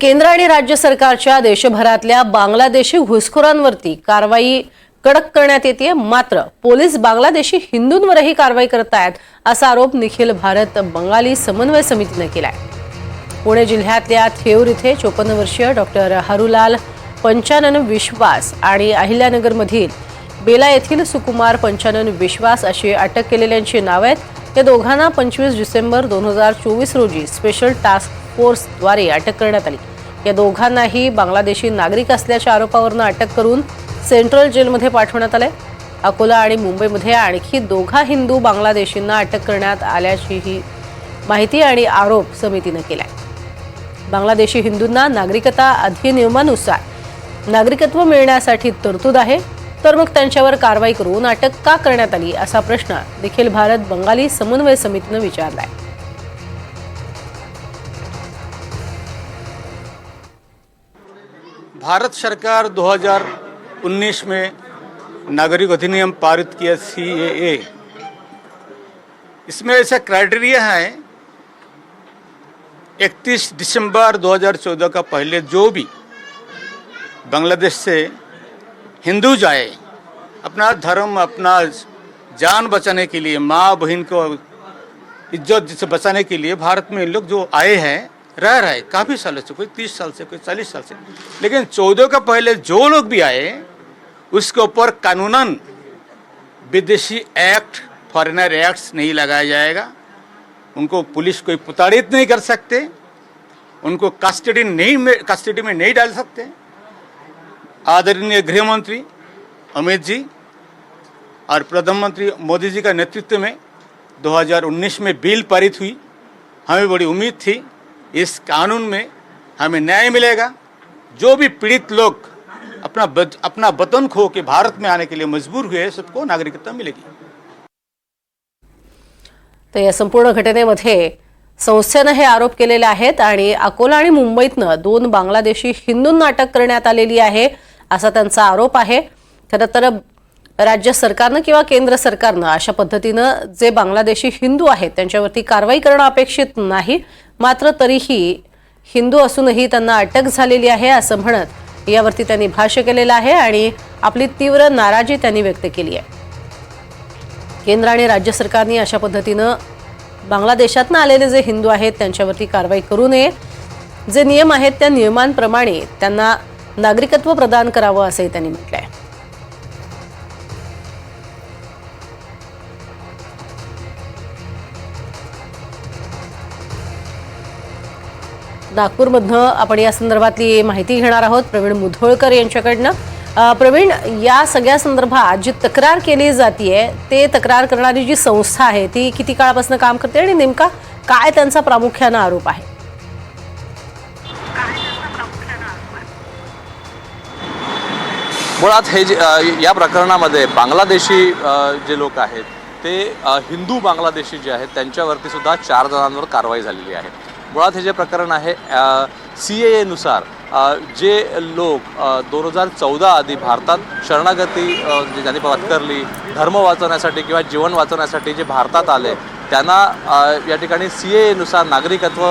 केंद्र आणि राज्य सरकारच्या देशभरातल्या बांगलादेशी घुसखोरांवरती कारवाई कडक करण्यात येते मात्र पोलीस बांगलादेशी हिंदूंवरही कारवाई करत आहेत असा आरोप निखिल भारत बंगाली समन्वय समितीनं केलाय. पुणे जिल्ह्यातल्या थेऊर इथे चोपन्न वर्षीय डॉक्टर हरुलाल पंचानन विश्वास आणि अहिल्यानगरमधील बेला येथील सुकुमार पंचानन विश्वास अशी अटक केलेल्यांची नावं आहेत. या दोघांना पंचवीस डिसेंबर दोन हजार चोवीस रोजी स्पेशल टास्क फोर्सद्वारे अटक करण्यात आली. या दोघांनाही बांगलादेशी नागरिक असल्याच्या आरोपावरून अटक करून सेंट्रल जेलमध्ये पाठवण्यात आलंय. अकोला आणि मुंबईमध्ये आणखी दोघा हिंदू बांगलादेशींना अटक करण्यात आल्याचीही माहिती आणि आरोप समितीनं केलाय. बांगलादेशी हिंदूंना नागरिकता अधिनियमानुसार नागरिकत्व मिळण्यासाठी तरतूद आहे तर मग त्यांच्यावर कारवाई करून अटक का करण्यात आली असा प्रश्न देखील भारत बंगाली समन्वय समितीनं विचारला आहे भारत सरकार 2019 में नागरिक अधिनियम पारित किया CAA इसमें ऐसा क्राइटेरिया है 31 दिसंबर 2014 का पहले जो भी बांग्लादेश से हिंदू जाए, अपना धर्म, अपना जान बचाने के लिए, माँ बहन को इज़्ज़त से बचाने के लिए भारत में लोग जो आए हैं रह रहे काफ़ी सालों से, कोई तीस साल से, कोई चालीस साल से। लेकिन चौदह का पहले जो लोग भी आए, उसके ऊपर कानूनन, विदेशी एक्ट, फॉरेनर एक्ट्स नहीं लगाया जाएगा। उनको पुलिस कोई प्रताड़ित नहीं कर सकते। उनको कस्टडी नहीं कस्टडी में नहीं डाल सकते। आदरणीय गृह मंत्री अमित जी और प्रधानमंत्री मोदी जी का नेतृत्व में 2019 में बिल पारित हुई। हमें बड़ी उम्मीद थी इस कानून में हमें न्याय मिलेगा। जो भी पीड़ित लोग अपना बत, अपना वतन खो के भारत में आने के लिए मजबूर हुए सबको नागरिकता मिलेगी। तर या संपूर्ण घटनेमध्ये संस्थेनं हे आरोप केलेले आहेत आणि अकोला आणि मुंबईतनं दोन बांगलादेशी हिंदूंना अटक करण्यात आलेली आहे असा त्यांचा आरोप आहे. खरं तर राज्य सरकारनं किंवा केंद्र सरकारनं अशा पद्धतीनं जे बांगलादेशी हिंदू आहेत त्यांच्यावरती कारवाई करणं अपेक्षित नाही. मात्र तरीही हिंदू असूनही त्यांना अटक झालेली आहे असं म्हणत यावरती त्यांनी भाष्य केलेलं आहे आणि आपली तीव्र नाराजी त्यांनी व्यक्त केली आहे. केंद्र आणि राज्य सरकारने अशा पद्धतीनं बांगलादेशातनं आलेले जे हिंदू आहेत त्यांच्यावरती कारवाई करू नये. जे नियम आहेत त्या नियमांप्रमाणे त्यांना नागरिकत्व प्रदान करावं असंही त्यांनी म्हटलं आहे नागपूरमधनं आपण या संदर्भातली माहिती घेणार आहोत प्रवीण मुधोळकर यांच्याकडनं. प्रवीण या सगळ्या संदर्भात जी तक्रार केली जाते ते तक्रार करणारी जी संस्था आहे ती किती काळापासून काम करते आणि नेमका काय त्यांचा प्रामुख्यानं आरोप आहे? मुळात हे जे या प्रकरणामध्ये बांगलादेशी जे लोक आहेत ते हिंदू बांगलादेशी जे आहेत त्यांच्यावरती सुद्धा चार जणांवर कारवाई झालेली आहे. मुळात हे जे प्रकरण आहे सी ए एनुसार जे लोक दोन हजार चौदा आधी भारतात शरणागती जे म्हणजे ज्यांनी पत्करली धर्म वाचवण्यासाठी किंवा जीवन वाचवण्यासाठी जे भारतात आले त्यांना या ठिकाणी सी ए एनुसार नागरिकत्व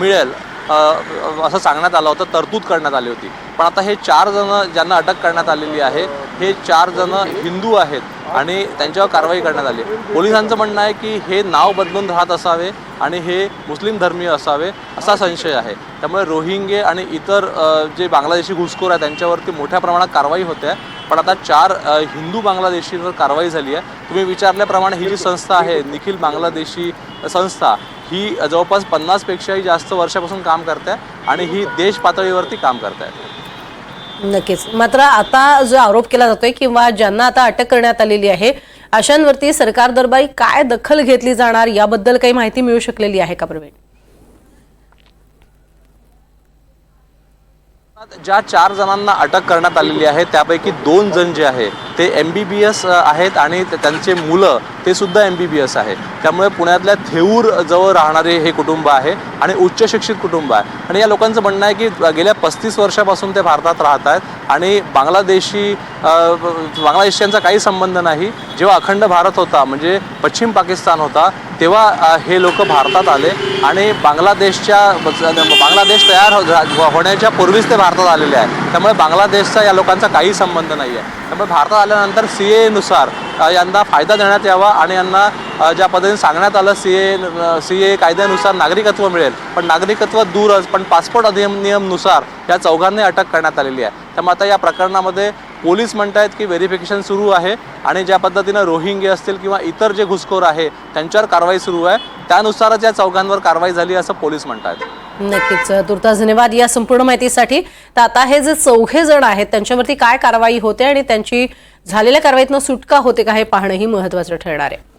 मिळेल असं सांगण्यात आलं होतं तरतूद करण्यात आली होती. पण आता हे चार जण ज्यांना अटक करण्यात आलेली आहे हे चार जण हिंदू आहेत आणि त्यांच्यावर कारवाई करण्यात आली. पोलिसांचं म्हणणं आहे की हे नाव बदलून राहत असावे आणि हे मुस्लिम धर्मीय असावे असा संशय आहे. त्यामुळे रोहिंगे आणि इतर जे बांगलादेशी घुसखोर आहे त्यांच्यावरती मोठ्या प्रमाणात कारवाई होते. आहे पण आता चार हिंदू बांगलादेशींवर कारवाई झाली आहे. तुम्ही विचारल्याप्रमाणे ही जी संस्था आहे निखिल बांगलादेशी संस्था ही जवळपास पन्नासपेक्षाही जास्त वर्षापासून काम करते आहे आणि ही देश पातळीवरती काम करत. आहे नक्कीच. मात्र आता जो आरोप केला जातोय किंवा ज्यांना आता अटक करण्यात आलेली आहे अशांवरती सरकार दरबारी काय दखल घेतली जाणार याबद्दल काही माहिती मिळू शकलेली आहे का प्रवीण? ज्या चार जणांना अटक करण्यात आलेली आहे त्यापैकी दोन जण जे आहे ते एम बी बी एस आहेत आणि त्यांचे मुलं ते सुद्धा एम बी बी एस आहे. त्यामुळे पुण्यातल्या थेऊर जवळ राहणारे हे कुटुंब आहे आणि उच्च शिक्षित कुटुंब आहे. आणि या लोकांचं म्हणणं आहे की गेल्या पस्तीस वर्षापासून ते भारतात राहत आहेत आणि बांगलादेशी अ, काही संबंध नाही. जेव्हा अखंड भारत होता म्हणजे पश्चिम पाकिस्तान होता तेव्हा हे लोक भारतात आले आणि बांगलादेशच्या बांगलादेश तयार हो- होण्याच्या पूर्वीच ते भारतात आलेले आहे त्यामुळे बांगलादेशचा या लोकांचा काही संबंध नाही आहे त्यामुळे भारतात आल्यानंतर सी एनुसार यांना फायदा देण्यात यावा आणि यांना ज्या पद्धतीने सांगण्यात आलं सी ए सी ए कायद्यानुसार नागरिकत्व मिळेल. पण नागरिकत्व दूरच पण पासपोर्ट अधिनियमनुसार या चौघांनी अटक करण्यात आलेली आहे. त्यामुळे आता या प्रकरणामध्ये पोलीस म्हणत आहेत की व्हेरिफिकेशन सुरू आहे आणि ज्या पद्धतीनं रोहिंगे असतील किंवा इतर जे घुसखोर आहे त्यांच्यावर कारवाई सुरू आहे. त्यानुसारच या चौघांवर कारवाई झाली असं पोलीस म्हणत आहेत नक्कीच तुर्तास धन्यवाद या संपूर्ण माहितीसाठी. तर आता हे जे चौघे जण आहेत त्यांच्यावरती काय कारवाई होते आणि त्यांची झालेल्या कारवाईतनं सुटका होते का हे पाहणंही महत्वाचं ठरणार आहे.